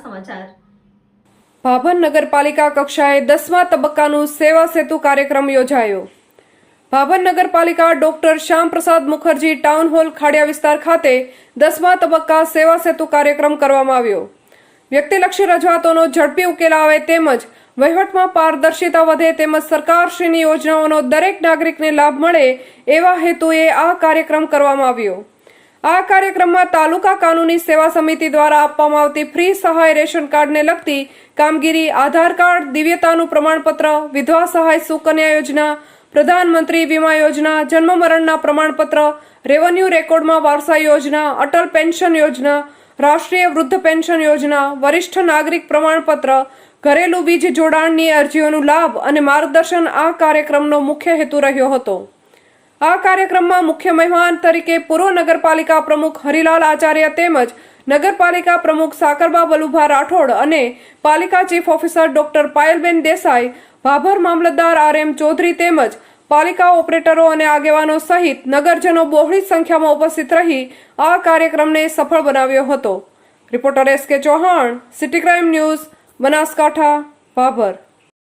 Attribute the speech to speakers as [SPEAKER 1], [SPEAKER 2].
[SPEAKER 1] સમાચાર.
[SPEAKER 2] ભાભર નગરપાલિકા કક્ષાએ દસમા તબક્કાનું સેવા સેતુ કાર્યક્રમ યોજાયો. ભાભર નગરપાલિકા doctor Shyamaprasad Mukherjee town hall Khadiya વિસ્તાર ખાતે દસમા તબક્કા સેવા સેતુ કાર્યક્રમ કરવામાં આવ્યો. વ્યક્તિલક્ષી રજૂઆતોનો ઝડપી ઉકેલ આવે તેમજ વહીવટમાં પારદર્શિતા વધે તેમજ સરકારશ્રીની યોજનાઓનો દરેક નાગરિકને લાભ મળે એવા હેતુએ આ કાર્યક્રમ કરવામાં આવ્યો. આ કાર્યક્રમમાં તાલુકા કાનૂની સેવા સમિતિ દ્વારા આપવામાં આવતી ફ્રી સહાય રેશન કાર્ડને લગતી કામગીરી, આધાર કાર્ડ, દિવ્યતાનું પ્રમાણપત્ર, વિધવા સહાય સુકન્યા યોજના, પ્રધાનમંત્રી વીમા યોજના, જન્મ મરણના પ્રમાણપત્ર, રેવન્યુ રેકોર્ડમાં વારસા યોજના, અટલ પેન્શન યોજના, રાષ્ટ્રીય વૃદ્ધ પેન્શન યોજના, વરિષ્ઠ નાગરિક પ્રમાણપત્ર, ઘરેલું વીજ જોડાણની અરજીઓનું લાભ અને માર્ગદર્શન આ કાર્યક્રમનો મુખ્ય હેતુ રહ્યો હતો. આ કાર્યક્રમમાં મુખ્ય મહેમાન તરીકે પૂર્વ નગરપાલિકા પ્રમુખ હરિલાલ આચાર્ય તેમજ નગરપાલિકા પ્રમુખ સાકરબા બલુભા રાઠોડ અને પાલિકા chief officer doctor Payalben Desai, Bhabhar મામલતદાર આર એમ ચૌધરી તેમજ પાલિકા ઓપરેટરો અને આગેવાનો સહિત નગરજનો બહોળી સંખ્યામાં ઉપસ્થિત રહી આ કાર્યક્રમને સફળ બનાવ્યો હતો. Reporter S K Chauhan, city crime news, Banaskantha, Bhabhar.